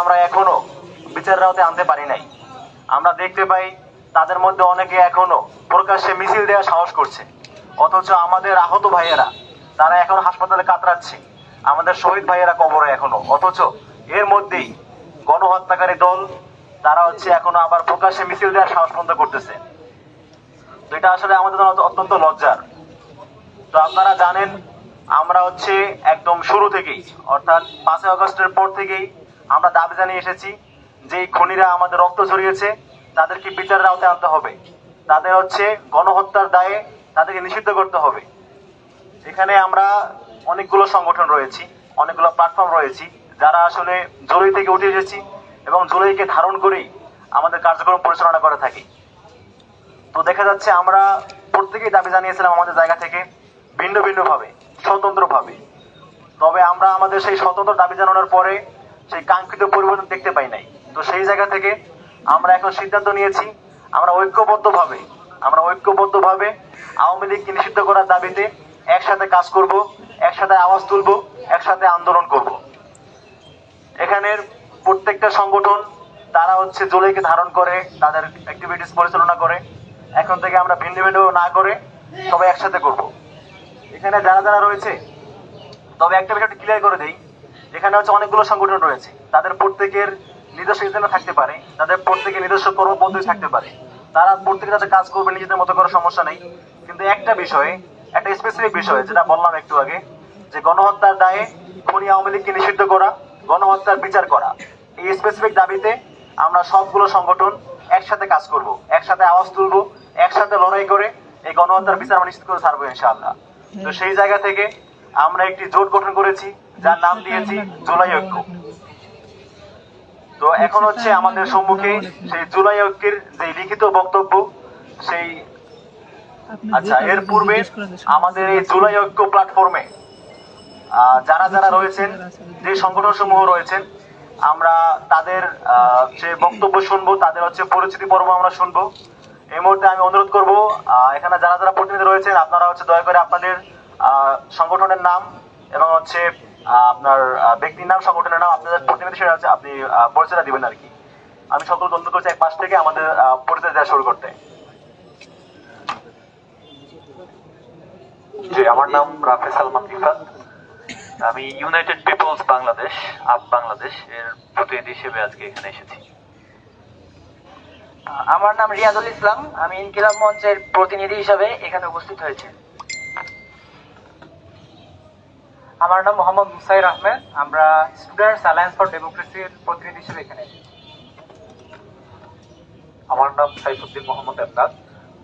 আমরা এখনও বিচারের আওতায় আনতে পারি নাই। আমরা দেখতে পাই তাদের মধ্যে অনেকে এখনও প্রকাশ্যে মিছিল দেওয়ার সাহস করছে। অথচ আমাদের আহত ভাইয়েরা, তারা এখন হাসপাতালে কাতরাচ্ছে। আমাদের শহীদ ভাইয়েরা কবরে এখনও। অথচ এর মধ্যেই গণহত্যাকারী দল, তারা হচ্ছে এখনও আবার প্রকাশ্যে মিছিল দেওয়ার সাহস বন্ধ করতেছে। তো এটা আসলে আমাদের অত্যন্ত লজ্জার। তো আপনারা জানেন, আমরা হচ্ছে একদম শুরু থেকেই, অর্থাৎ পাঁচই আগস্টের পর থেকেই আমরা দাবি জানিয়ে এসেছি যে খুনিরা আমাদের রক্ত ঝরিয়েছে, তাদেরকে বিচারের আওতায় আনতে হবে। তাদের হচ্ছে গণহত্যার দায়ে তাদেরকে নিষিদ্ধ করতে হবে। এখানে আমরা অনেকগুলো সংগঠন রয়েছি, অনেকগুলো প্ল্যাটফর্ম রয়েছি, যারা আসলে জুলাই থেকে উঠে এসেছি এবং জুলাইকে ধারণ করেই আমাদের কার্যক্রম পরিচালনা করে থাকি। তো দেখা যাচ্ছে আমরা প্রত্যেকেই দাবি জানিয়েছিলাম আমাদের জায়গা থেকে, ভিন্ন ভিন্নভাবে, স্বতন্ত্রভাবে। তবে আমরা আমাদের সেই স্বতন্ত্র দাবি জানানোর পরে সেই কাঙ্ক্ষিত পরিবর্তন দেখতে পাই নাই। তো সেই জায়গা থেকে আমরা এখন সিদ্ধান্ত নিয়েছি, আমরা ঐক্যবদ্ধভাবে আমরা ঐক্যবদ্ধভাবে আওয়ামী লীগকে নিষিদ্ধ করার দাবিতে একসাথে কাজ করব, একসাথে আওয়াজ তুলব, একসাথে আন্দোলন করব। এখানের প্রত্যেকটা সংগঠন, তারা হচ্ছে জুলাইকে ধারণ করে, তাদের অ্যাক্টিভিটিস পরিচালনা করে। এখন থেকে আমরা ভিন্ন ভিন্ন না করে সবাই একসাথে করব। এখানে যারা যারা রয়েছে, তবে একটা বিষয় ক্লিয়ার করে দেই। এখানে হচ্ছে অনেকগুলো সংগঠন রয়েছে। তাদের প্রত্যেকের নিজস্ব এজেন্ডা থাকতে পারে, তাদের প্রত্যেকের নিজস্ব কর্ম কর্মপদ্ধতি থাকতে পারে। তারা প্রত্যেকে তাদের কাজ করবে, নিজেদের মতো করে সমস্যা নেই। কিন্তু একটা বিষয়ে, একটা স্পেসিফিক বিষয়, যেটা বললাম একটু আগে, যে গণহত্যার দায়ে খুনি আওয়ামী লীগকে নিষিদ্ধ করা, গণহত্যার বিচার করা, এই স্পেসিফিক দাবিতে আমরা সবগুলো সংগঠন একসাথে কাজ করব, একসাথে আওয়াজ তুলব, একসাথে লড়াই করে এই গণহত্যার বিচার আমরা নিশ্চিত করে ছাড়বো ইনশাআল্লাহ। তো সেই জায়গা থেকে আমরা একটি জোট গঠন করেছি যার নাম দিয়েছি জুলাই ঐক্য। তো এখন হচ্ছে আমাদের সম্মুখে সেই জুলাই ঐক্যের যে লিখিত বক্তব্য, সেই আচ্ছা এর পূর্বে আমাদের এই জুলাই ঐক্য প্ল্যাটফর্মে যারা যারা রয়েছেন, যে সংগঠন সমূহ রয়েছেন, আমরা তাদের যে বক্তব্য শুনব, তাদের হচ্ছে পরিচিতি পর্ব আমরা শুনব। এই মুহূর্তে আমি অনুরোধ করব এখানে যারা যারা প্রতিনিধি রয়েছেন, আপনারা হচ্ছে দয়া করে আপনাদের সংগঠনের নাম এবং হচ্ছে আপনার ব্যক্তির নাম, সংগঠনের নাম, আপনাদের প্রতিনিধি সেটা হচ্ছে আপনি পরিচয়টা দিবেন আর কি। আমি সকল বন্ধু করছি এক পাশ থেকে আমাদের পরিচয় দেওয়া শুরু করতে। জি, আমার নাম রাফে সালমান রিফাত আমি ইউনাইটেড পিপলস বাংলাদেশ আপ বাংলাদেশ এর প্রতিনিধি হিসেবে আজকে এখানে এসেছি। আমার নাম রিয়াজুল ইসলাম। আমি ইনকিলাব মঞ্চের প্রতিনিধি হিসাবে এখানে উপস্থিত হয়েছে। আমার নাম মোহাম্মদ মুসাইর আহমেদ। আমরা স্টুডেন্টস অ্যালায়েন্স ফর ডেমোক্রেসির প্রতিনিধি হিসেবে এখানে আমার নাম সাইফুদ্দিন মোহাম্মদ আবদাদ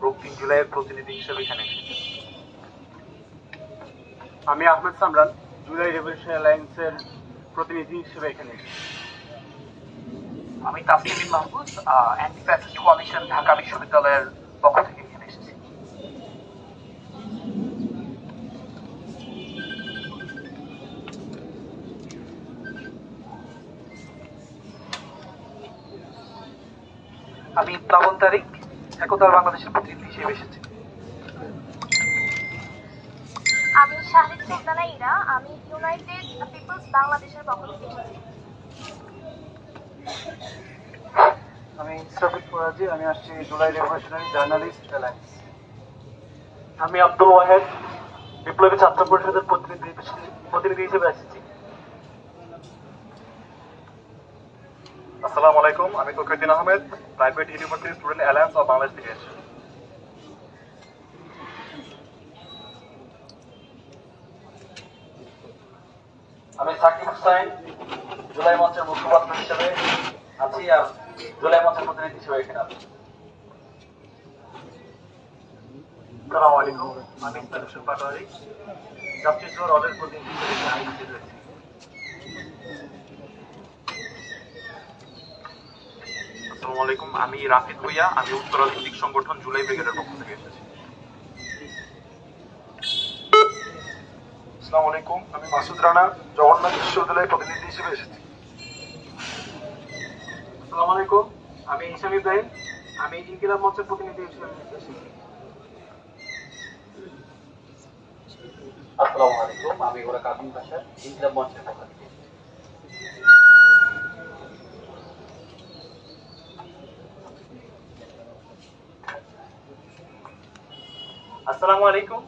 রক্তিম জুলাইয়ের প্রতিনিধি হিসেবে এখানে আমি আহমেদ সামরান, জুলাই রেভলিউশন অ্যালায়েন্সের প্রতিনিধি হিসেবে এখানে। আমি Taslim Mahbub anti fascist coalition Dhaka বিশ্ববিদ্যালয়ের পক্ষ থেকে। আমি প্লাবন তারিক একতার বাংলাদেশের প্রতিনিধি হিসেবে এসেছি। আমি শাহরিক সুলতানা ইরা আমি ইউনাইটেড পিপলস বাংলাদেশের পক্ষ থেকে এসেছি। আমি ইসরাফিক ফরাজি আমি আসছি জুলাই রেভলিউশনারি জার্নালিস্ট অ্যালায়েন্স। আমি আব্দুল ওয়াহেদ বিপ্লবী ছাত্র পরিষদের প্রতিনিধি প্রতিনিধি হিসেবে এসেছি। আসসালামু আলাইকুম, আমি Taqiuddin Ahmed, private university student alliance of Bangladesh থেকে। এসেছি আমি সাকিব হুসাইন জুলাই মঞ্চের মুখপাত্র হিসেবে আছি আর জুলাই মঞ্চের প্রতিনিধি হিসেবে এখানে আছি। আসসালামু আলাইকুম, আমি ইসলাম পাটোয়ারি, জাতীয় অর্ডার প্রতিনিধি হিসেবে এখানে উপস্থিত হয়েছি আসসালামু আলাইকুম, আমি রাফিদ ভুইয়া, আমি উত্তর রাজনৈতিক সংগঠন জুলাই ব্রিগেডের পক্ষ থেকে এসেছি। আসসালামু আলাইকুম, আমি মাসুদ রানা, জগন্নাথ বিশ্ববিদ্যালয়ের প্রতিনিধি হিসেবে এসেছি। আসসালামু আলাইকুম, আমি হিসাম ইব্রাহিম, আমি ইনকিলাব মঞ্চের প্রতিনিধি হিসেবে এসেছি। আসসালামু আলাইকুম, আমি ওরা ভাষা ইনকিলাব মঞ্চের আসসালামু আলাইকুম।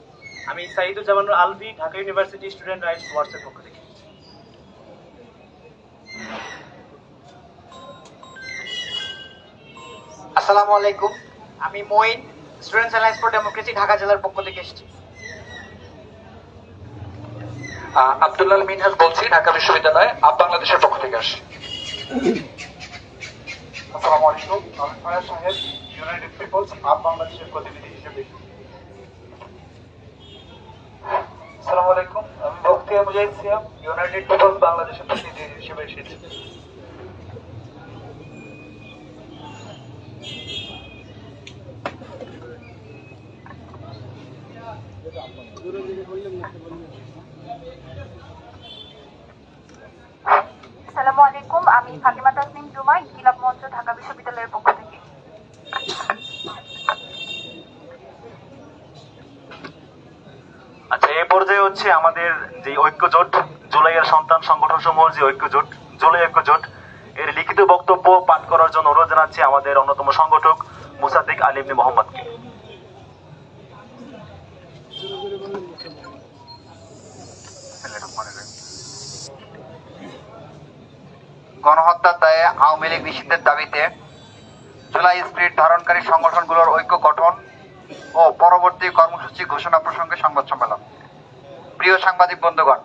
আমি Saiduzzamanur Alvi, Dhaka university student rights ওয়ার্ডসের পক্ষ থেকে। আসসালামু আলাইকুম। আমি Moin, students alliance for democracy Dhaka জেলার পক্ষ থেকে এসেছি। আব্দুল্লাহ মিনহাজ বলছি, ঢাকা বিশ্ববিদ্যালয়, আপ বাংলাদেশের পক্ষ থেকে আসছি। আসসালামু আলাইকুম আমি ফায়ার সাহেব, ইউনাইটেড পিপলস, আপ বাংলাদেশের প্রতিনিধি হিসেবে। আসসালামু আলাইকুম। আমি বখতিয়া মুজাহিদ সিয়াম ইউনাইটেড পিপলস বাংলাদেশের প্রতিনিধি হিসেবে এসেছি। আসসালামু আলাইকুম, আমি ফাতিমা তাসনিম জুমা ইনকিলাব মঞ্চ, ঢাকা বিশ্ববিদ্যালয়ের পক্ষ থেকে আচ্ছা এই পর্যায়ে হচ্ছে আমাদের যে ঐক্যজোট, জুলাইয়ের সন্তান সংগঠন সমূহের যে ঐক্যজোট, জুলাই ঐক্যজোট, এর লিখিত বক্তব্য পাঠ করার জন্য অনুরোধ জানাচ্ছি আমাদের অন্যতম সংগঠক মুসাদ্দিক আলিমনি মোহাম্মদকে। গণহত্যার দায়ে আওয়ামী লীগ নিষিদ্ধের দাবিতে জুলাই স্পিরিট ধারণকারী সংগঠনগুলোর ঐক্য গঠন ও পরবর্তী কর্মসূচি ঘোষণা প্রসঙ্গে সংবাদ সম্মেলন। প্রিয় সাংবাদিক বন্ধুগণ,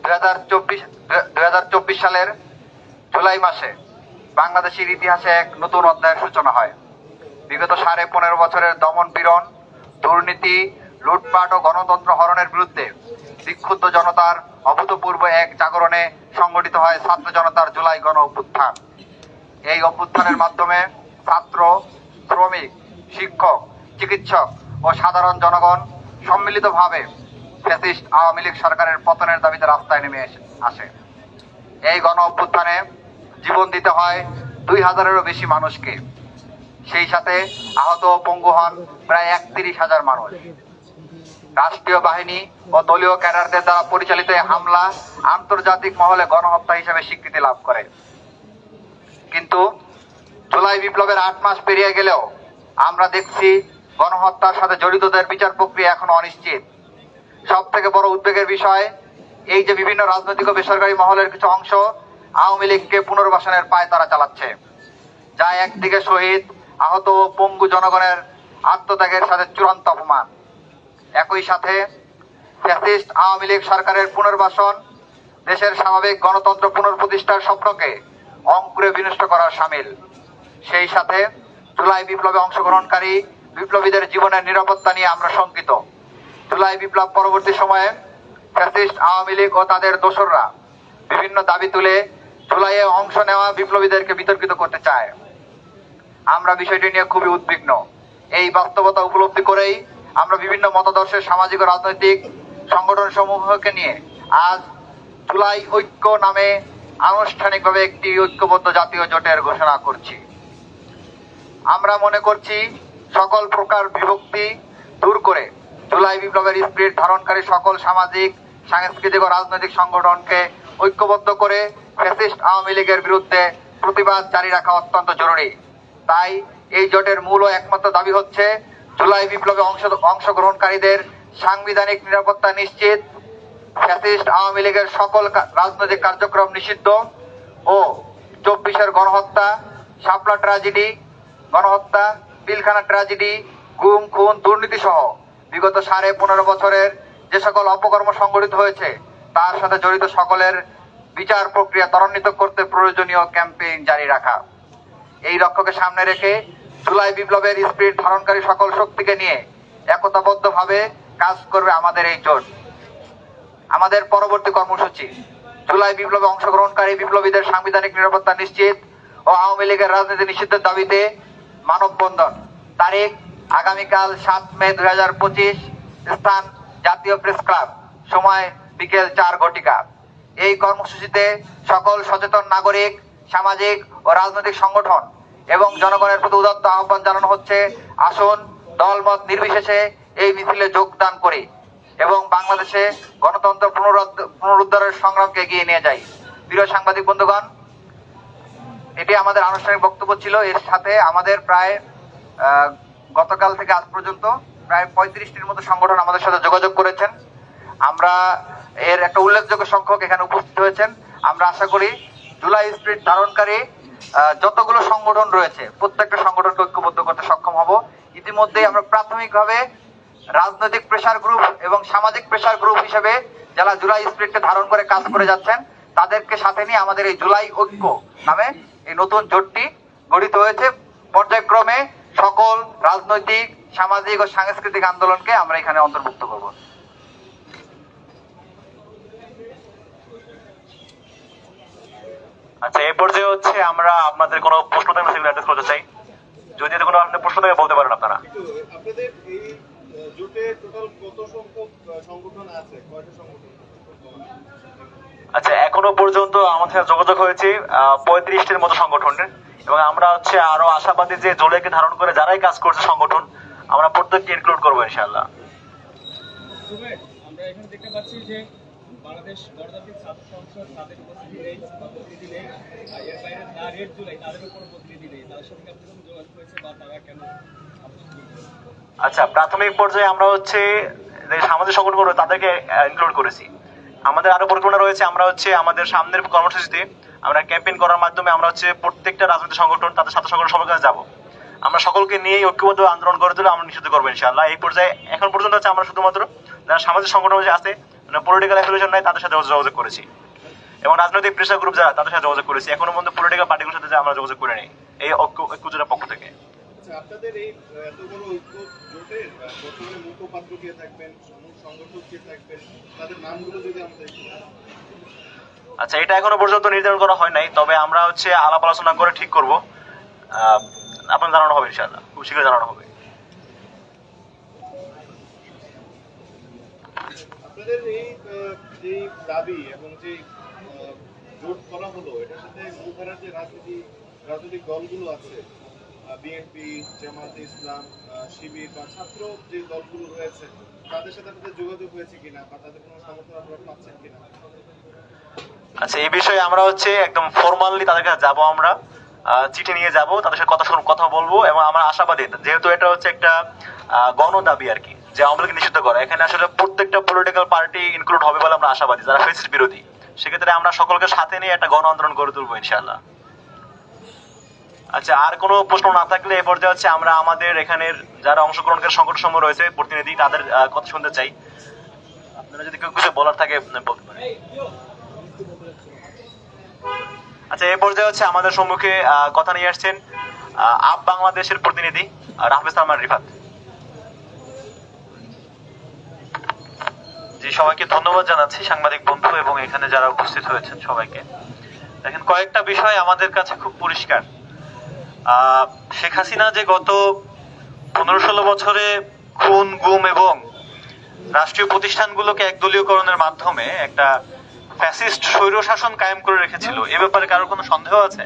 দুই হাজার চব্বিশ সালের জুলাই মাসে বাংলাদেশের ইতিহাসে এক নতুন অধ্যায়ের সূচনা হয়। বিগত সাড়ে পনেরো বছরের দমন পীড়ন, দুর্নীতি, লুটপাট ও গণতন্ত্র হরণের বিরুদ্ধে বিক্ষুব্ধ জনতার অভূতপূর্ব এক জাগরণে সংগঠিত হয় ছাত্র জনতার জুলাই গণ অভ্যুত্থান। এই অভ্যুত্থানের মাধ্যমে ছাত্র, শ্রমিক, শিক্ষক, চিকিৎসক ও সাধারণ জনগণ সম্মিলিতভাবে ফ্যাসিস্ট আওয়ামী লীগ সরকারের পতনের দাবিতে রাস্তায় নেমে আসে। এই গণ অভ্যুত্থানে জীবন দিতে হয় দুই হাজারেরও বেশি মানুষকে। সেই সাথে আহত পঙ্গু হন প্রায় একত্রিশ হাজার মানুষ। রাষ্ট্রীয় বাহিনী ও দলীয় ক্যাডারদের দ্বারা পরিচালিত হামলা আন্তর্জাতিক মহলে গণহত্যা হিসেবে স্বীকৃতি লাভ করে। কিন্তু জুলাই বিপ্লবের আট মাস পেরিয়ে গেলেও আমরা দেখছি গণহত্যার সাথে জড়িতদের বিচার প্রক্রিয়া এখনও অনিশ্চিত। সব থেকে বড় উদ্বেগের বিষয় এই যে বিভিন্ন রাজনৈতিক ও বেসরকারি মহলের কিছু অংশ আওয়ামী লীগকে পুনর্বাসনের পায় তারা চালাচ্ছে। যা একদিকে শহীদ, আহত পঙ্গু জনগণের আত্মত্যাগের সাথে চূড়ান্ত অপমান। একই সাথে ফ্যাসিস্ট আওয়ামী লীগ সরকারের পুনর্বাসন দেশের স্বাভাবিক গণতন্ত্র পুনঃপ্রতিষ্ঠার স্বপ্নকে অঙ্কুরে বিনষ্ট করার সামিল। সেই সাথে জুলাই বিপ্লবে অংশগ্রহণকারী বিপ্লবীদের জীবনের নিরাপত্তা নিয়ে আমরা শঙ্কিত। জুলাই বিপ্লব পরবর্তী সময়ে ফ্যাসিস্ট আওয়ামী লীগ ও তাদের দোসররা বিভিন্ন দাবি তুলে জুলাইয়ে অংশ নেওয়া বিপ্লবীদেরকে বিতর্কিত করতে চায়। আমরা বিষয়টি নিয়ে খুবই উদ্বিগ্ন। এই বাস্তবতা উপলব্ধি করেই আমরা বিভিন্ন মতাদর্শের সামাজিক ও রাজনৈতিক সংগঠন সমূহকে নিয়ে আজ জুলাই ঐক্য নামে আনুষ্ঠানিকভাবে একটি ঐক্যবদ্ধ জাতীয় জোটের ঘোষণা করছি। আমরা মনে করছি সকল প্রকার বিভক্তি দূর করে জুলাই বিপ্লবের স্পিরিট ধারণকারী সকল সামাজিক, সাংস্কৃতিক ও রাজনৈতিক সংগঠনকে ঐক্যবদ্ধ করে ফ্যাসিস্ট আওয়ামী লীগের বিরুদ্ধে প্রতিবাদ জারি রাখা অত্যন্ত জরুরি। তাই এই জোটের মূল ও একমাত্র দাবি হচ্ছে জুলাই বিপ্লবে অংশ, অংশগ্রহণকারীদের সাংবিধানিক নিরাপত্তা নিশ্চিত, ফ্যাসিস্ট আওয়ামী লীগের সকল রাজনৈতিক কার্যক্রম নিষিদ্ধ ও চব্বিশের গণহত্যা, শাপলা ট্র্যাজেডি, গণহত্যা পিলখানা ট্র্যাজেডি, গুম, খুন দুর্নীতি সহ বিগত সাড়ে পনেরো বছরের যে সকল অপকর্ম সংগঠিত হয়েছে, তার সাথে জড়িত সকলের বিচার প্রক্রিয়া ত্বরান্বিত করতে প্রয়োজনীয় ক্যাম্পেইন জারি রাখা। এই লক্ষ্যকে সামনে রেখে জুলাই বিপ্লবের স্পিরিট ধারণকারী সকল শক্তিকে নিয়ে একতাবদ্ধভাবে কাজ করবে আমাদের এই জোট। আমাদের পরবর্তী কর্মসূচি, জুলাই বিপ্লবে অংশগ্রহণকারী বিপ্লবীদের সাংবিধানিক নিরাপত্তা নিশ্চিত ও আওয়ামী লীগের রাজনীতি নিষিদ্ধের দাবিতে মানববন্ধন। তারিখ আগামীকাল সাত মে দুই হাজার পঁচিশ স্থান জাতীয় প্রেস ক্লাব। সময় বিকেল চার ঘটিকা। এই কর্মসূচিতে সকল সচেতন নাগরিক, সামাজিক ও রাজনৈতিক সংগঠন এবং জনগণের প্রতি উদাত্ত আহ্বান জানানো হচ্ছে, আসুন দলমত নির্বিশেষে এই মিছিলে যোগদান করি এবং বাংলাদেশে গণতন্ত্র পুনরুদ্ধ- পুনরুদ্ধারের সংগ্রামকে এগিয়ে নিয়ে যাই। প্রিয় সাংবাদিক বন্ধুগণ, এটি আমাদের আনুষ্ঠানিক বক্তব্য ছিল। এর সাথে আমাদের প্রায় গতকাল থেকে আজ পর্যন্ত প্রায় পঁয়ত্রিশটির মতো সংগঠন আমাদের সাথে যোগাযোগ করেছেন। আমরা এর একটা উল্লেখযোগ্য সংখ্যক এখানে উপস্থিত হয়েছেন। আমরা আশা করি জুলাই স্প্রিট ধারণকারী যতগুলো সংগঠন রয়েছে, প্রত্যেকটা সংগঠনকে ঐক্যবদ্ধ করতে সক্ষম হব। ইতিমধ্যেই আমরা প্রাথমিকভাবে রাজনৈতিক প্রেসার গ্রুপ এবং সামাজিক প্রেসার গ্রুপ হিসেবে যারা জুলাই স্প্রিটকে ধারণ করে কাজ করে যাচ্ছেন, তাদেরকে সাথে নিয়ে আমাদের এই জুলাই ঐক্য নামে এই নতুন জোটটি গঠিত হয়েছে। পর্যায়ক্রমে সকল রাজনৈতিক সামাজিক ও সাংস্কৃতিক আন্দোলনকে আমরা এখানে অন্তর্ভুক্ত করব। আচ্ছা এই পর্যায়ে হচ্ছে আমরা আপনাদের কোনো প্রশ্ন থাকলে সেগুলো অ্যাড্রেস করতে চাই। যদি কোনো আপনাদের প্রশ্ন থাকে বলতে পারেন আপনারা। আপনাদের এই জোটে টোটাল কত সংখ্যক সংগঠন আছে? কয়টা সংগঠন আচ্ছা এখনও পর্যন্ত আমাদের যোগাযোগ হয়েছে পঁয়ত্রিশটির মতো সংগঠনের। এবং আমরা হচ্ছে আরও আশাবাদী যে জোলেকে ধারণ করে যারাই কাজ করছে সংগঠন আমরা প্রত্যেককে ইনক্লুড করব ইনশাআল্লাহ। আমরা এখানে দেখতে পাচ্ছি যে বাংলাদেশ গণতান্ত্রিক ছাত্র সংসদ তাদের উপস্থিতি নেই বা প্রতিনিধি নেই এর বাইরে না রেড জুলাই তাদের উপর প্রতিনিধি নেই। তাদের সঙ্গে আপনার কোনো যোগাযোগ হয়েছে বা তারা কেন আপনার সঙ্গে যোগাযোগ করেছে? আচ্ছা প্রাথমিক পর্যায়ে আমরা হচ্ছে যে সামাজিক সংগঠন রয়েছে তাদেরকে ইনক্লুড করেছি। আমাদের আরও পরিকল্পনা রয়েছে আমরা হচ্ছে আমাদের সামনের কর্মসূচিতে আমরা ক্যাম্পেইন করার মাধ্যমে আমরা হচ্ছে প্রত্যেকটা রাজনৈতিক সংগঠন, তাদের সাথে সংগঠন সবার কাছে যাব। আমরা সকলকে নিয়ে ঐক্যবদ্ধ আন্দোলন করে তুলে আমরা নিষিদ্ধ করব ইনশাআল্লাহ। এই পর্যায়ে এখন পর্যন্ত হচ্ছে আমরা শুধুমাত্র যারা সামাজিক সংগঠন আছে পলিটিক্যাল অ্যাফিলিয়েশন নাই, তাদের সাথে যোগাযোগ করেছি। এবং রাজনৈতিক প্রেশার গ্রুপ যারা, তাদের সাথে যোগাযোগ করেছি। এখনও পর্যন্ত পলিটিক্যাল পার্টিগুলোর সাথে আমরা যোগাযোগ করে নিই, এই ঐক্য, ঐক্যজোটের পক্ষ থেকে। আচ্ছা আপনাদের এই এত বড় ঐক্য জোটের বর্তমানে মুখপাত্র কে থাকবেন, সংগঠক কে থাকবেন, তাদের নামগুলো যদি আমাদের। আচ্ছা এটা এখনও পর্যন্ত নির্ধারণ করা হয় নাই, তবে আমরা হচ্ছে আলাপ আলোচনা করে ঠিক করব। আপনার জানানো হবে ইনশাআল্লাহ, খুব শীঘ্রই জানানো হবে। আপনাদের এই দাবি এবং যে জোট করা হলো, এটার সাথে রাজনীতি, রাজনৈতিক দলগুলো আছে বিএনপি জামাত ইসলাম শিবির বা ছাত্র যে দলগুলো রয়েছে, তাদের সাথে আপনাদের যোগাযোগ হয়েছে কিনা বা তাদের কোনো সমর্থন আপনারা পাচ্ছেন কিনা? আচ্ছা এই বিষয়ে আমরা হচ্ছে একদম ফর্মালি তাদের কাছে যাব আমরা। চিঠি নিয়ে যাব, তাদের সাথে কথা কথা বলব এবং আমরা আশাবাদী, যেহেতু এটা হচ্ছে একটা গণ দাবি আর কি, যে আওয়ামী লীগ নিষিদ্ধ করা। এখানে আসলে প্রত্যেকটা পলিটিক্যাল পার্টি ইনক্লুড হবে বলে আমরা আশাবাদী, যারা ফেসিস বিরোধী। সেক্ষেত্রে আমরা সকলকে সাথে নিয়ে একটা গণ আন্দোলন গড়ে তুলবো, ইনশাআল্লাহ। আচ্ছা আর কোনো প্রশ্ন না থাকলে এ পর্যায়ে হচ্ছে আমরা আমাদের এখানের যারা অংশগ্রহণকারী সংকট সমূহ রয়েছে, প্রতিনিধি, তাদের কথা শুনতে চাই। আপনারা যদি কেউ কিছু বলার থাকে বলতে পারেন। আচ্ছা এ পর্যায়ে হচ্ছে আমাদের সম্মুখে কথা নিয়ে আসছেন আপ বাংলাদেশের প্রতিনিধি রাফেজ সালমান রিফাত। জি, সবাইকে ধন্যবাদ জানাচ্ছি, সাংবাদিক বন্ধু এবং এখানে যারা উপস্থিত হয়েছেন সবাইকে। দেখেন, কয়েকটা বিষয় আমাদের কাছে খুব পরিষ্কার। শেখ হাসিনা যে গত পনেরো ষোলো বছরে খুন, গুম এবং রাষ্ট্রীয় প্রতিষ্ঠানগুলোকে একদলীয়করণের মাধ্যমে একটা ফ্যাসিস্ট স্বৈর শাসন কায়েম করে রেখেছিল, এ ব্যাপারে কারোর কোনো সন্দেহ আছে?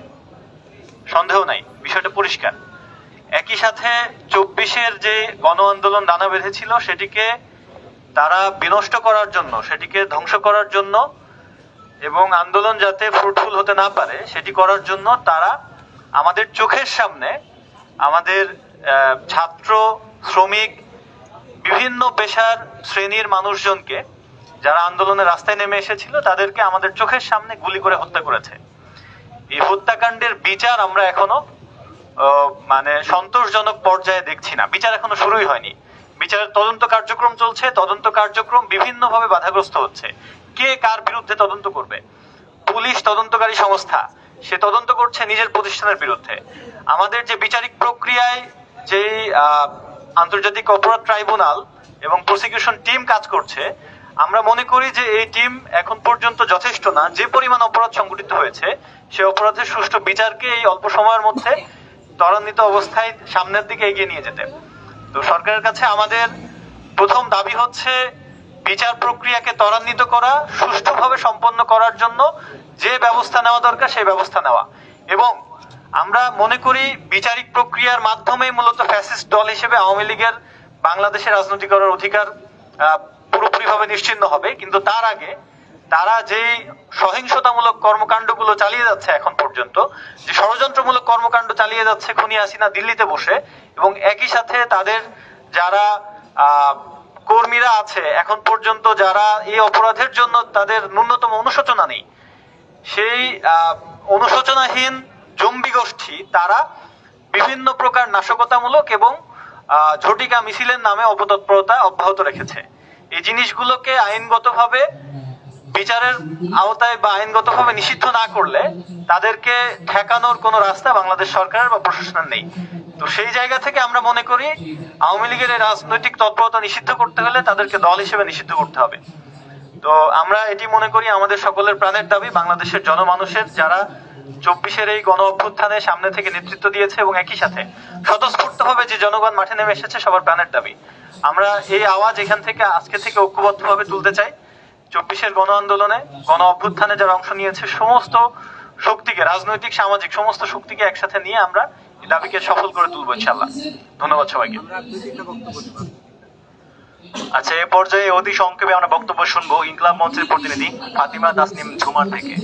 সন্দেহ নাই, বিষয়টা পরিষ্কার। একই সাথে চব্বিশের যে গণ আন্দোলন দানা বেঁধেছিল, সেটিকে তারা বিনষ্ট করার জন্য, সেটিকে ধ্বংস করার জন্য এবং আন্দোলন যাতে ফ্রুটফুল হতে না পারে, সেটি করার জন্য তারা আমাদের চোখের সামনে আমাদের ছাত্র, শ্রমিক, বিভিন্ন পেশার শ্রেণির মানুষজনকে যারা আন্দোলনের রাস্তায় নেমে এসেছিল, তাদেরকে আমাদের চোখের সামনে গুলি করে হত্যা করেছে। এই হত্যাকাণ্ডের বিচার আমরা এখনও মানে সন্তোষজনক পর্যায়ে দেখছি না। বিচার এখনও শুরুই হয়নি। বিচারের তদন্ত কার্যক্রম চলছে, তদন্ত কার্যক্রম বিভিন্নভাবে বাধাগ্রস্ত হচ্ছে। কে কার বিরুদ্ধে তদন্ত করবে? পুলিশ তদন্তকারী সংস্থা সে তদন্ত করছে নিজের প্রতিষ্ঠানের বিরুদ্ধে। আমাদের যে বিচারিক প্রক্রিয়ায় যে আন্তর্জাতিক অপরাধ ট্রাইব্যুনাল এবং প্রসিকিউশন টিম কাজ করছে, আমরা মনে করি যে এই টিম এখন পর্যন্ত যথেষ্ট না। যে পরিমাণ অপরাধ সংঘটিত হয়েছে, সে অপরাধের সুষ্ঠু বিচারকে এই অল্প সময়ের মধ্যে ত্বরান্বিত অবস্থায় সামনের দিকে এগিয়ে নিয়ে যেতে। তো সরকারের কাছে আমাদের প্রথম দাবি হচ্ছে বিচার প্রক্রিয়াকে ত্বরান্বিত করা, সুষ্ঠুভাবে সম্পন্ন করার জন্য যে ব্যবস্থা নেওয়া দরকার সেই ব্যবস্থা নেওয়া। এবং আমরা মনে করি বিচারিক প্রক্রিয়ার মাধ্যমেই মূলত ফ্যাসিস্ট দল হিসেবে আওয়ামী লীগের বাংলাদেশে রাজনীতি করার অধিকার পুরোপুরিভাবে নিশ্চিন্ন হবে। কিন্তু তার আগে তারা যে সহিংসতামূলক কর্মকাণ্ডগুলো চালিয়ে যাচ্ছে এখন পর্যন্ত, যে ষড়যন্ত্রমূলক কর্মকাণ্ড চালিয়ে যাচ্ছে খুনি হাসিনা দিল্লিতে বসে, এবং একই সাথে তাদের যারা কর্মীরা আছে। এখন পর্যন্ত যারা এই অপরাধের জন্য তাদের ন্যূনতম অনুশোচনা নেই। সেই অনুশোচনাহীন জম্বি গোষ্ঠী, তারা বিভিন্ন প্রকার নাশকতামূলক এবং ঝটিকা মিছিলের নামে অপতৎপরতা অব্যাহত রেখেছে। এই জিনিসগুলোকে আইনগতভাবে বিচারের আওতায় বা আইনগতভাবে নিষিদ্ধ না করলে তাদেরকে ঠেকানোর কোনো রাস্তা বাংলাদেশ সরকার বা প্রশাসনের নেই। তো সেই জায়গা থেকে আমরা মনে করি আওয়ামী লীগের এই রাজনৈতিক তৎপরতা নিষিদ্ধ করতে হলে তাদেরকে দল হিসেবে নিষিদ্ধ করতে হবে। তো আমরা এটি মনে করি আমাদের সকলের প্রাণের দাবি, বাংলাদেশের জনমানুষের যারা চব্বিশের এই গণ অভ্যুত্থানে সামনে থেকে নেতৃত্ব দিয়েছে এবং একই সাথে স্বতঃস্ফূর্তভাবে যে জনগণ মাঠে নেমে এসেছে, সবার প্রাণের দাবি। আমরা এই আওয়াজ এখান থেকে, আজকে থেকে ঐক্যবদ্ধভাবে তুলতে চাই। চব্বিশের গণ আন্দোলনে গণ অভ্যুত্থানে যারা অংশ নিয়েছে সমস্ত শক্তিকে রাজনৈতিক সামাজিক সমস্ত শক্তিকে একসাথে নিয়ে আমরা দাবিকে সফল করে তুলবো ইনশাল্লাহ ধন্যবাদ সবাইকে। আচ্ছা এ পর্যায়ে অতি সংক্ষেপে আমরা বক্তব্য শুনব ইনকলাব মঞ্চের প্রতিনিধি ফাতিমা তাসনিম ঝুমার থেকে।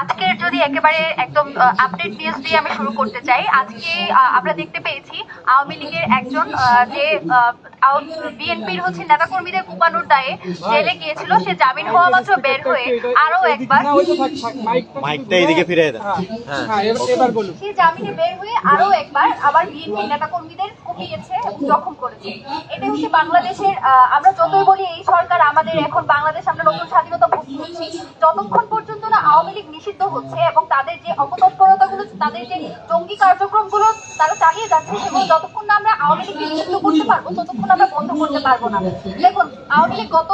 আজকের যদি একেবারে একদম আপডেট নিউজ দিয়ে আমি শুরু করতে চাই আজকে আমরা দেখতে পেয়েছি আওয়ামী লীগের একজন যে বিএনপির হচ্ছে নেতাকর্মীদের কুপানোর দায়ে জেলে গিয়েছিল সে জামিন হওয়া মাত্র বের হয়ে আরও একবার মাইকটা এদিকে ফিরে হ্যাঁ বলুন। সে জামিনে বের হয়ে আরও একবার আবার বিএনপি নেতাকর্মীদের এবং জখম করেছে। এটা হচ্ছে বাংলাদেশের আমরা যতই বলি এই সরকার, আমাদের এখন বাংলাদেশ, আমরা নতুন স্বাধীনতা ভোগ করছি। যতক্ষণ পর্যন্ত না আওয়ামী লীগ নিষিদ্ধ হচ্ছে এবং তাদের যে অপতৎপরতাগুলো, তাদের যে জঙ্গি কার্যক্রমগুলো তারা চালিয়ে যাচ্ছে সেগুলো যতক্ষণ না আমরা আওয়ামী লীগকে নিষিদ্ধ করতে পারব, ততক্ষণ আমরা বন্ধ করতে পারব না। দেখুন, আওয়ামী লীগ গত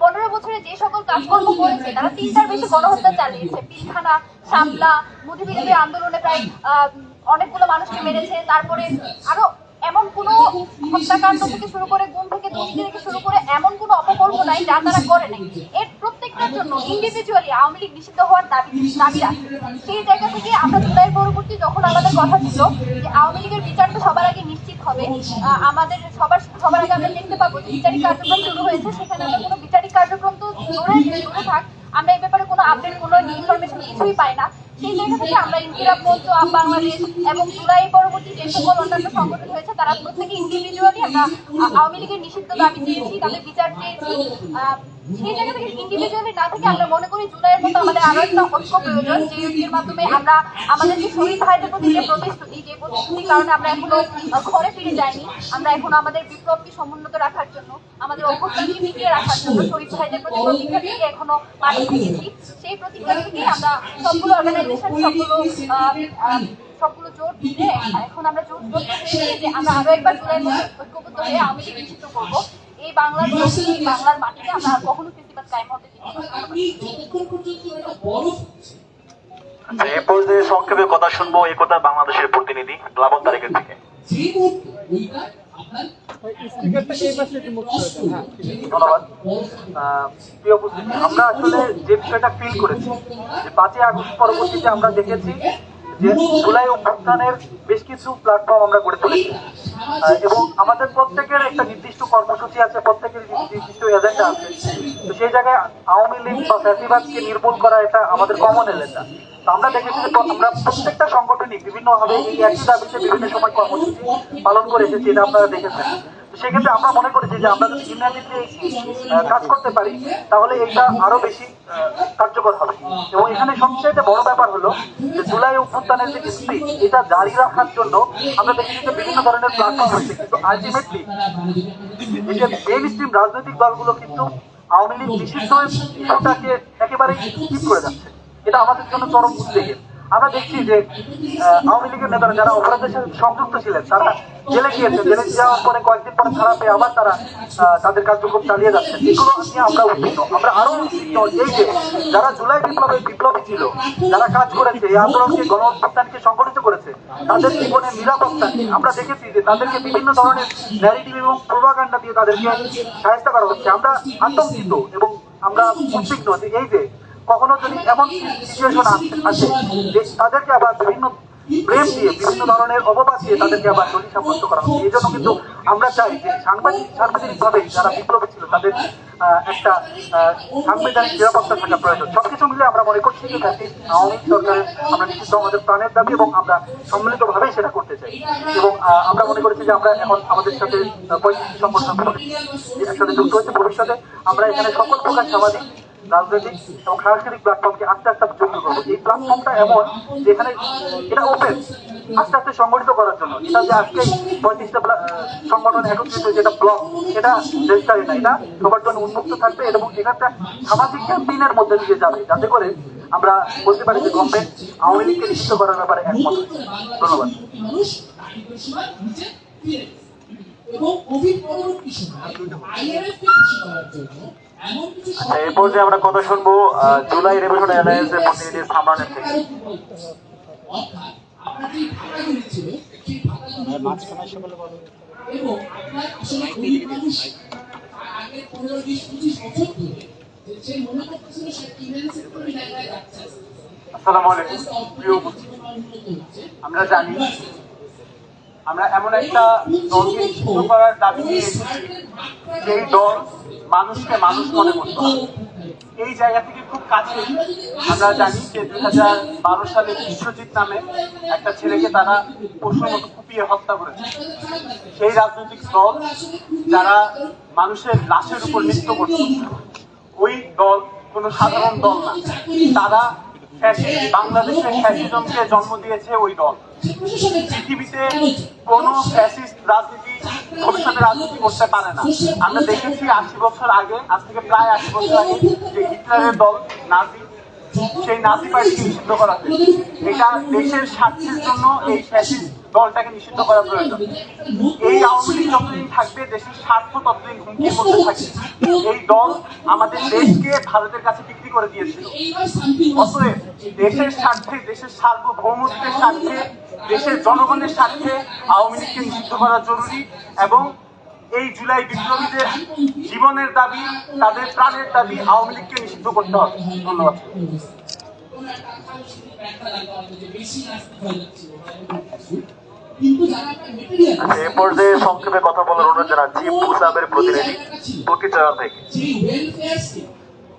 পনেরো বছরে যে সকল কাজকর্ম করেছে, তারা তিনটার বেশি গণহত্যা চালিয়েছে। পিলখানা, শাপলা মুঠিবিরোধী আন্দোলনে প্রায় অনেকগুলো মানুষকে মেরেছে। তারপরে আরও এমন কোনো হত্যাকাণ্ড থেকে শুরু করে, গুম থেকে দুর্নীতি থেকে শুরু করে এমন কোনো নাই যা তারা করে নাই। এর প্রত্যেকটার জন্য ইন্ডিভিজুয়ালি আওয়ামী লীগ নিষিদ্ধ হওয়ার দাবি দাবি সেই জায়গা থেকে আমরা জুলাই পরবর্তী যখন আমাদের কথা ছিল যে আওয়ামী লীগের বিচার তো সবার আগে নিশ্চিত হবে আমাদের সবার সবার আগে আমরা দেখতে পাবো যে বিচারিক কার্যক্রম শুরু হয়েছে, সেখানে আমরা কোনো বিচারিক কার্যক্রম তো দূরে দূরে থাক, আমরা এই ব্যাপারে কোনো আপডেট কোনো ইনফরমেশন কিছুই পাই না। সেই জায়গা থেকে আমরা ইন্দিরা মঞ্চ বাংলাদেশ এবং জুলাই পরবর্তী যে সকল অন্যান্য সংগঠন হয়েছে তারা প্রত্যেকে ইন্ডিভিজুয়ালি আমরা আওয়ামী লীগের নিষিদ্ধ দাবি দিয়েছি। তাদের বিচার চেয়েছি। সেই জায়গা থেকে ইন্ডিভিজুয়ালি না থেকে আমরা মনে করি জুলাইয়ের মতো আমাদের মাধ্যমে আমরা আমাদের যে প্রতিশ্রুতি, যে প্রতিশ্রুতির কারণে আমরা এখনও ঘরে ফিরে যাইনি, আমরা এখনও আমাদের বিপ্লবকে সমুন্নত রাখার জন্য, আমাদের অভ্যুত্থানকে টিকিয়ে রাখার জন্য শহীদ ভাইদের প্রতি এখনও মাঠে সেই প্রতিজ্ঞা থেকে আমরা সবগুলো অর্গানাইজেশন সবগুলো সবগুলো জোট মিলে এখন আমরা জোট জোট আমরা আরও একবার জুলাই ঐক্যবদ্ধ হয়ে আওয়ামী লীগ করব। এই বাংলার এই বাংলার মাটিতে আমরা কখনো ফেসিবাদ কায়েম হতে না। আচ্ছা এ পর্যায়ে সংক্ষেপে কথা শুনব একতা বাংলাদেশের প্রতিনিধি প্লাবন তারিখের থেকে এই হ্যাঁ। ধন্যবাদ। প্রিয় আমরা আসলে যে বিষয়টা ফিল করেছি যে পাঁচই আগস্ট পরবর্তীতে আমরা দেখেছি যে জুলাই অভ্যুত্থানের বেশ কিছু প্ল্যাটফর্ম আমরা গড়ে তুলেছি। এবং আমাদের প্রত্যেকের একটা কর্মসূচি আছে, প্রত্যেকের নির্দিষ্ট এজেন্ডা আছে। তো সেই জায়গায় আওয়ামী লীগ বা ফ্যাসিবাদকে নির্মূল করা এটা আমাদের কমন এজেন্ডা আমরা দেখেছি যে আমরা প্রত্যেকটা সংগঠনই বিভিন্নভাবে এই একই দাবিতে বিভিন্ন সময় কর্মসূচি পালন করে এসেছি, এটা আপনারা দেখেছেন। সেক্ষেত্রে আমরা মনে করেছি যে আমরা যদি ইউনাইটেডলি কাজ করতে পারি, তাহলে এটা আরও বেশি কার্যকর হবে। এবং এখানে সবচেয়ে বড় ব্যাপার হলো যে, জুলাই অভ্যুত্থানের যে স্পিড এটা জারি রাখার জন্য আমরা দেখেছি যে বিভিন্ন ধরনের প্ল্যাটফর্ম হচ্ছে কিন্তু আলটিমেটলি এই যে মেইন স্ট্রিম রাজনৈতিক দলগুলো কিন্তু আওয়ামী লীগ নিষিদ্ধ ইস্যুটাকে একেবারেই স্কিপ করে যাচ্ছে। এটা আমাদের জন্য চরম উদ্বেগের। আমরা দেখছি যে আওয়ামী লীগের নেতারা যারা অপরাধের সাথে সংযুক্ত ছিলেন, তারা জেলে গিয়েছে। জেলে যাওয়ার পরে কয়েকদিন পরে ছাড়া পেয়ে আবার তারা তাদের কার্যক্রম চালিয়ে যাচ্ছে। এগুলো নিয়ে আমরা উদ্বিগ্ন। আমরা আরও উদ্বিগ্ন এই যে যারা জুলাই বিপ্লবের বিপ্লবী ছিল, যারা কাজ করেছে, এই আন্দোলনকে গণ অভ্যুত্থানকে সংগঠিত করেছে, তাদের জীবনে নিরাপত্তা আমরা দেখেছি যে তাদেরকে বিভিন্ন ধরনের ন্যারেটিভ এবং প্রভাকাণ্ডা দিয়ে তাদেরকে সাহায্য করা হচ্ছে। আমরা আতঙ্কিত এবং আমরা উদ্বিগ্ন যে এই যে কখনো যদি এমন সিচুয়েশন আসে, যে তাদেরকে আবার বিভিন্ন প্রেম দিয়ে, বিভিন্ন ধরনের অপবাদ দিয়ে তাদেরকে আবার দোষী সাব্যস্ত করা হচ্ছে এই জন্য কিন্তু আমরা চাই যে সাংবাদিক সাংবাদিকভাবে যারা বিপ্লবী ছিল, তাদের একটা সাংবিধানিক নিরাপত্তা থাকা প্রয়োজন। সবকিছু মিলে আমরা মনে করছি যে আওয়ামী সরকারের আমরা নিশ্চিত আমাদের প্রাণের দাবি এবং আমরা সম্মিলিতভাবেই সেটা করতে চাই। এবং আমরা মনে করেছি যে আমরা এখন আমাদের সাথে পঁয়ত্রিশ সংগঠন একসাথে যুক্ত হয়েছে ভবিষ্যতে। আমরা এখানে সকল প্রকার সামাজিক রাজনৈতিক এবং সাংস্কৃতিক প্ল্যাটফর্মকে আস্তে আস্তে যুক্ত করব। এই প্ল্যাটফর্মটা এমন যেখানে এটা ওপেন আস্তে আস্তে সংগঠিত করার জন্য। এটা যে আজকে পঁয়ত্রিশটা সংগঠন একত্রিত যেটা ব্লক এটা রেজিস্টারি না এটা সবার জন্য উন্মুক্ত থাকবে এবং এখানটা সামাজিক ক্যাম্পেইনের মধ্যে দিয়ে যাবে যাতে করে আমরা বলতে পারি যে গভর্নমেন্ট আওয়ামী লীগকে নিষিদ্ধ করার ব্যাপারে একমত ধন্যবাদ। এবং কোভিড পরবর্তী সময় আইআরএফ কে করার জন্য কিছু এই পর্যায়ে আমরা কথা শুনব জুলাই রেভলিউশন অ্যালায়েন্সের প্রতিনিধি সামরানের থেকে। অর্থাৎ আপনার যে ভাতাগুলি ছিল সেই ভাতাগুলি এবং আপনার আসলে গরিব মানুষ আগের পনেরো বিশ পঁচিশ বছর ধরে যে মনে করতেছিল সে ফিনান্সের কোনো জায়গায় যাচ্ছে আসসালামু আলাইকুম। প্রিয় আমরা জানি আমরা এমন একটা দলকে নিষিদ্ধ করার দাবি নিয়ে এসেছি, যেই দল মানুষকে মানুষ মনে করতে এই জায়গা থেকে খুব কাছে আমরা জানি যে দুই হাজার বারো সালে বিশ্বজিৎ নামে একটা ছেলেকে তারা পশুর মতো কুপিয়ে হত্যা করেছে। সেই রাজনৈতিক দল যারা মানুষের লাশের উপর নৃত্য করছে ওই দল কোনো সাধারণ দল না। তারা বাংলাদেশের ফ্যাসিজমকে জন্ম দিয়েছে ওই দল। পৃথিবীতে কোনো ফ্যাসিস্ট রাজনীতি ভবিষ্যতে রাজনীতি করতে পারে না। আমরা দেখেছি আশি বছর আগে, আজ থেকে প্রায় আশি বছর আগে, যে হিটলারের দল নাজি, সেই নাজি পার্টিকে নিষিদ্ধ করা এটা দেশের স্বার্থের জন্য এই ফ্যাসিস্ট দলটাকে নিষিদ্ধ করা প্রয়োজন। এই আওয়ামী লীগ যতদিন থাকবে দেশের স্বার্থ ততদিন হুমকির মধ্যে থাকবে। এই দল আমাদের দেশকে ভারতের কাছে বিক্রি করে দিয়েছিল। অতএব দেশের স্বার্থে দেশের সার্বভৌমত্বের স্বার্থে দেশের জনগণের স্বার্থে আওয়ামী লীগকে নিষিদ্ধ করা জরুরি এবং এই জুলাই বিপ্লবীদের জীবনের দাবি তাদের প্রাণের দাবি আওয়ামী লীগকে নিষিদ্ধ করতে হবে। ধন্যবাদ। কোনো একটা এই পর্যায়ে সংক্ষেপে কথা বলার অনুরোধ জানাচ্ছি পুসাবের প্রতিনিধি পতিচরণ থেকে যে ওয়েলফেয়ার স্কিম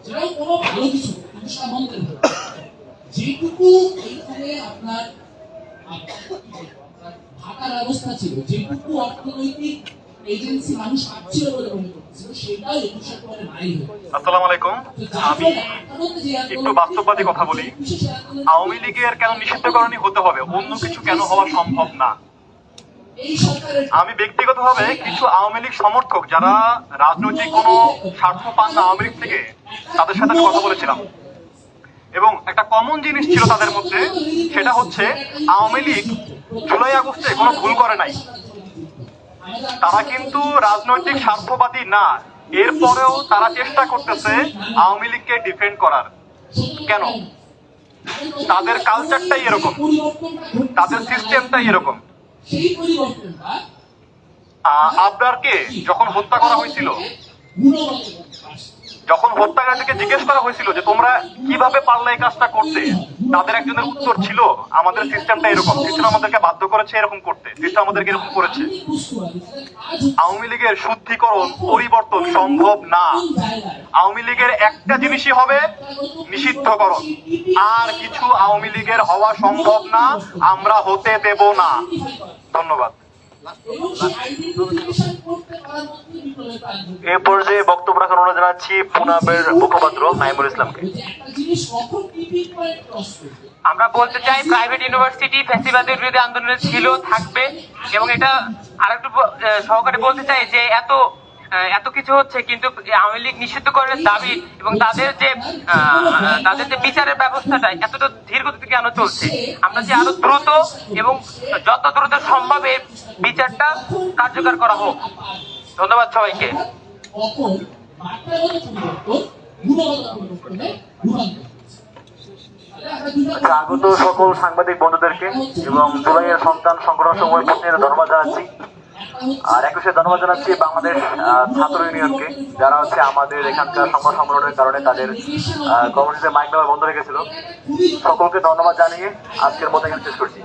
যেটাও কোনো ভালো কিছু কিন্তু সামন্তের যেটুকু এইখানে আপনার ঢাকার অবস্থা ছিল যেটুকু অর্থনৈতিক এজেন্সি মানুষ পাচ্ছিল বলে মনে করছিল সেটাও একুশে পরে নাই আসসালামু আলাইকুম। আমি একটু বাস্তববাদী কথা বলি। আওয়ামী লীগের কেন নিষিদ্ধকরণই হতে হবে? অন্য কিছু কেন হওয়া সম্ভব না? আমি ব্যক্তিগতভাবে কিছু আওয়ামী লীগ সমর্থক যারা রাজনৈতিক কোনো স্বার্থ পান না আওয়ামী লীগ থেকে তাদের সাথে আমি কথা বলেছিলাম। এবং একটা কমন জিনিস ছিল তাদের মধ্যে সেটা হচ্ছে আওয়ামী লীগ জুলাই আগস্টে কোনো ভুল করে নাই। তারা কিন্তু রাজনৈতিক স্বার্থবাদী না। এরপরেও তারা চেষ্টা করতেছে আওয়ামী লীগকে ডিফেন্ড করার। কেন? তাদের কালচারটাই এরকম। তাদের সিস্টেমটাই এরকম। আবরারকে যখন হত্যা করা হয়েছিল, যখন হত্যাকারীদেরকে জিজ্ঞেস করা হয়েছিল যে তোমরা কীভাবে পারলে এই কাজটা করতে তাদের একজনের উত্তর ছিল, আমাদের সিস্টেমটা এরকম। সিস্টেম আমাদেরকে বাধ্য করেছে এরকম করতে। সিস্টেম আমাদেরকে এরকম করেছে। আওয়ামী লীগের শুদ্ধিকরণ, পরিবর্তন সম্ভব না। আওয়ামী লীগের একটা জিনিসই হবে নিষিদ্ধকরণ। আর কিছু আওয়ামী লীগের হওয়া সম্ভব না, আমরা হতে দেব না। ধন্যবাদ। এ পর্যায়ে বক্তব্য রাখার অনুরোধ জানাচ্ছি পুনাবের মুখপাত্র নাইমুল ইসলামকে। আমরা বলতে চাই প্রাইভেট ইউনিভার্সিটি ফ্যাসিবাদের বিরুদ্ধে আন্দোলনে ছিল, থাকবে, এবং এটা আরেকটু সহকারে বলতে চাই যে এত এত কিছু হচ্ছে, কিন্তু আওয়ামী লীগ নিষিদ্ধ নিষিদ্ধকরণের দাবি এবং তাদের যে তাদের যে বিচারের ব্যবস্থাটা এতটা ধীর কেন চলছে? আমরা যে আরও দ্রুত এবং যত দ্রুত সম্ভব এই বিচারটা কার্যকর করা হোক। ধন্যবাদ সবাইকে। আগত সকল সাংবাদিক বন্ধুদেরকে এবং জুলাইয়ের সন্তান সংগ্রহ সময় ধন্যবাদ জানাচ্ছি। আর একুশে ধন্যবাদ জানাচ্ছি বাংলাদেশ ছাত্র ইউনিয়নকে, যারা হচ্ছে আমাদের এখানকার সংবাদ সম্মেলনের কারণে তাদের কর্মসূচিতে মাইক দেওয়া বন্ধ রেখেছিল। সকলকে ধন্যবাদ জানিয়ে আজকের মতো এখানে শেষ করছি।